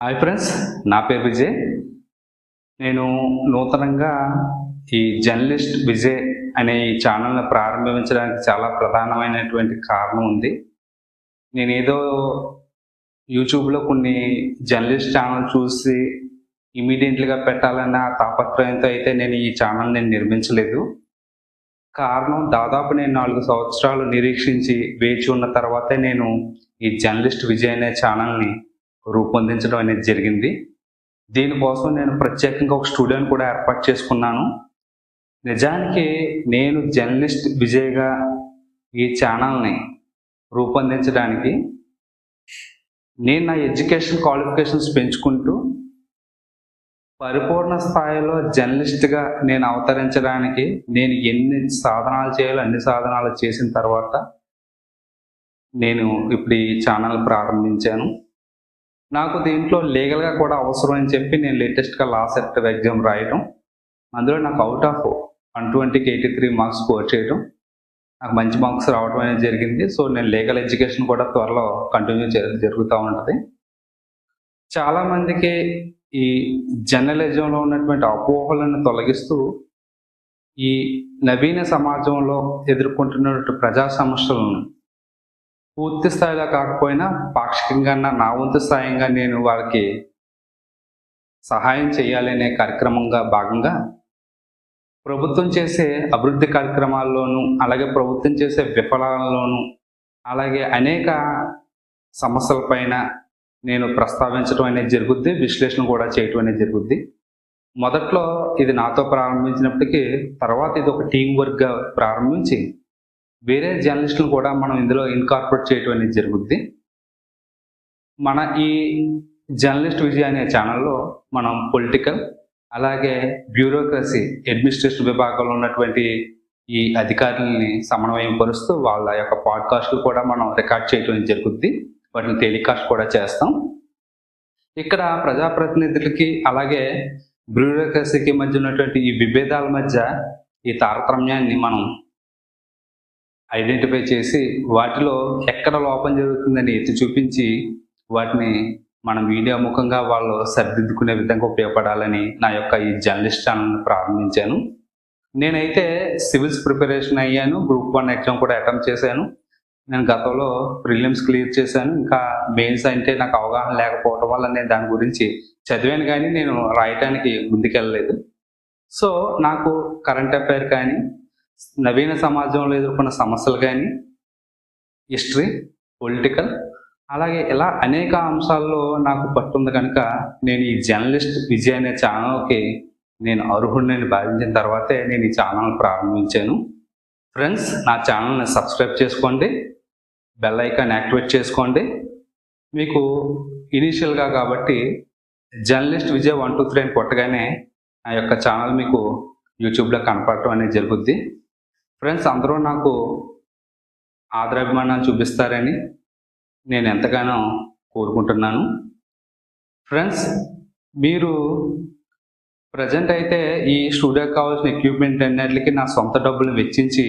Hi friends నా పేరు విజయ్. నేను నూతనంగా ఈ జర్నలిస్ట్ విజయ్ అనే ఈ ఛానల్ని ప్రారంభించడానికి చాలా ప్రధానమైనటువంటి కారణం ఉంది. నేనేదో యూట్యూబ్లో కొన్ని జర్నలిస్ట్ ఛానల్ చూసి ఇమీడియట్లీగా పెట్టాలన్న తాపత్రయంతో అయితే నేను ఈ ఛానల్ నేను నిర్మించలేదు. కారణం దాదాపు నేను నాలుగు సంవత్సరాలు నిరీక్షించి వేచి ఉన్న తర్వాతే నేను ఈ జర్నలిస్ట్ విజయ్ అనే ఛానల్ని రూపొందించడం అనేది జరిగింది. దీనికోసం నేను ప్రత్యేకంగా ఒక స్టూడియోని కూడా ఏర్పాటు చేసుకున్నాను. నిజానికి నేను జర్నలిస్ట్ విజయ్గా ఈ ఛానల్ని రూపొందించడానికి నేను నా ఎడ్యుకేషన్ క్వాలిఫికేషన్స్ పెంచుకుంటూ పరిపూర్ణ స్థాయిలో జర్నలిస్ట్గా నేను అవతరించడానికి నేను ఎన్ని సాధనాలు చేయాలో అన్ని సాధనాలు చేసిన తర్వాత నేను ఇప్పుడు ఈ ఛానల్ ప్రారంభించాను. నాకు దీంట్లో లీగల్గా కూడా అవసరం అని చెప్పి నేను లేటెస్ట్గా లా సెప్టివ్ ఎగ్జామ్ రాయడం అందులో నాకు అవుట్ ఆఫ్ వన్ ట్వంటీకి ఎయిటీ త్రీ మార్క్స్ స్కోర్ చేయడం నాకు మంచి మార్క్స్ రావడం అనేది జరిగింది. సో నేను లీగల్ ఎడ్యుకేషన్ కూడా త్వరలో కంటిన్యూ జరుగుతూ ఉంటుంది. చాలామందికి ఈ జర్నలిజంలో ఉన్నటువంటి అపోహలను తొలగిస్తూ ఈ నవీన సమాజంలో ఎదుర్కొంటున్నటువంటి ప్రజా సమస్యలను పూర్తి స్థాయిలో కాకపోయినా పాక్షికంగా నా వంతు స్థాయిగా నేను వాళ్ళకి సహాయం చేయాలనే కార్యక్రమంగా భాగంగా ప్రభుత్వం చేసే అభివృద్ధి కార్యక్రమాల్లోనూ అలాగే ప్రభుత్వం చేసే విఫలాలలోనూ అలాగే అనేక సమస్యలపైన నేను ప్రస్తావించడం అనేది జరుగుద్ది విశ్లేషణ కూడా చేయటం అనేది జరుగుద్ది. మొదట్లో ఇది నాతో ప్రారంభించినప్పటికీ తర్వాత ఇది ఒక టీం వర్క్గా ప్రారంభించి వేరే జర్నలిస్టులు కూడా మనం ఇందులో ఇన్కార్పొరేట్ చేయటం అనేది జరుగుద్ది. మన ఈ జర్నలిస్ట్ విజయ్ అనే ఛానల్లో మనం పొలిటికల్ అలాగే బ్యూరోక్రసీ అడ్మినిస్ట్రేషన్ విభాగంలో ఉన్నటువంటి ఈ అధికారులని సమన్వయం పరుస్తూ వాళ్ళ యొక్క పాడ్కాస్ట్లు కూడా మనం రికార్డ్ చేయటం జరుగుద్ది. వాటిని టెలికాస్ట్ కూడా చేస్తాం. ఇక్కడ ప్రజాప్రతినిధులకి అలాగే బ్యూరోక్రసీకి మధ్య ఉన్నటువంటి ఈ విభేదాల మధ్య ఈ తారతమ్యాన్ని మనం ఐడెంటిఫై చేసి వాటిలో ఎక్కడ లోపం జరుగుతుందని ఎత్తి చూపించి వాటిని మనం మీడియా ముఖంగా వాళ్ళు సరిదిద్దుకునే విధంగా ఉపయోగపడాలని నా యొక్క ఈ జర్నలిస్ట్ ఛానల్ని ప్రారంభించాను. నేనైతే సివిల్స్ ప్రిపరేషన్ అయ్యాను గ్రూప్ వన్ ఎగ్జామ్ కూడా అటెంప్ట్ చేశాను. నేను గతంలో ప్రిలిమ్స్ క్లియర్ చేశాను. ఇంకా మెయిన్స్ అంటే నాకు అవగాహన లేకపోవడం వల్ల నేను దాని గురించి చదివాను కానీ నేను రాయటానికి ముందుకెళ్ళలేదు. సో నాకు కరెంట్ అఫైర్ కానీ నవీన సమాజంలో ఎదుర్కొన్న సమస్యలు కానీ హిస్టరీ పొలిటికల్ అలాగే ఇలా అనేక అంశాల్లో నాకు పట్టుంది కనుక నేను ఈ జర్నలిస్ట్ విజయ్ అనే ఛానల్కి నేను అర్హుడిని భావించిన తర్వాతే నేను ఈ ఛానల్ ప్రారంభించాను. ఫ్రెండ్స్ నా ఛానల్ని సబ్స్క్రైబ్ చేసుకోండి బెల్ ఐకాన్ యాక్టివేట్ చేసుకోండి. మీకు ఇనీషియల్గా కాబట్టి journalist Vijay one two three అని కొట్టగానే నా యొక్క ఛానల్ మీకు యూట్యూబ్లో కనపడటం అనేది జరుగుద్ది. ఫ్రెండ్స్ అందరూ నాకు ఆదరాభిమానాలు చూపిస్తారని నేను ఎంతగానో కోరుకుంటున్నాను. ఫ్రెండ్స్ మీరు ప్రజెంట్ అయితే ఈ స్టూడియోకి కావాల్సిన ఎక్విప్మెంట్ అన్నిటికీ నా సొంత డబ్బులు వెచ్చించి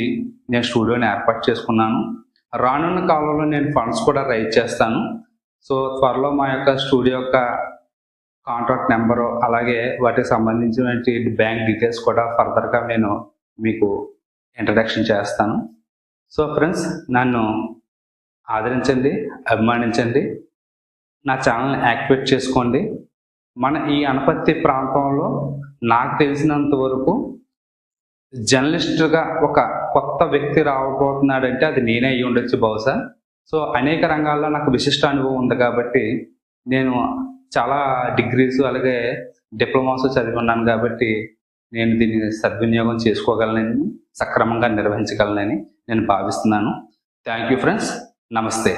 నేను స్టూడియోని ఏర్పాటు చేసుకున్నాను. రానున్న కాలంలో నేను ఫండ్స్ కూడా రైజ్ చేస్తాను. సో త్వరలో మా యొక్క స్టూడియో యొక్క కాంటాక్ట్ నెంబరు అలాగే వాటికి సంబంధించినటువంటి బ్యాంక్ డీటెయిల్స్ కూడా ఫర్దర్గా నేను మీకు ఇంట్రడక్షన్ చేస్తాను. సో ఫ్రెండ్స్ నన్ను ఆదరించండి అభిమానించండి నా ఛానల్ని యాక్టివేట్ చేసుకోండి. మన ఈ అనపత్తి ప్రాంతంలో నాకు తెలిసినంత వరకు జర్నలిస్ట్గా ఒక కొత్త వ్యక్తి రాబోతున్నాడంటే అది నేనే అయ్యి ఉండొచ్చు బహుశా. సో అనేక రంగాల్లో నాకు విశిష్ట అనుభవం ఉంది కాబట్టి నేను చాలా డిగ్రీస్ అలాగే డిప్లొమాస్ చదివి ఉన్నాను కాబట్టి నేను దీన్ని సద్వినియోగం చేసుకోగలనని సక్రమంగా నిర్వహించగలనని నేను భావిస్తున్నాను. థ్యాంక్ యూ ఫ్రెండ్స్ నమస్తే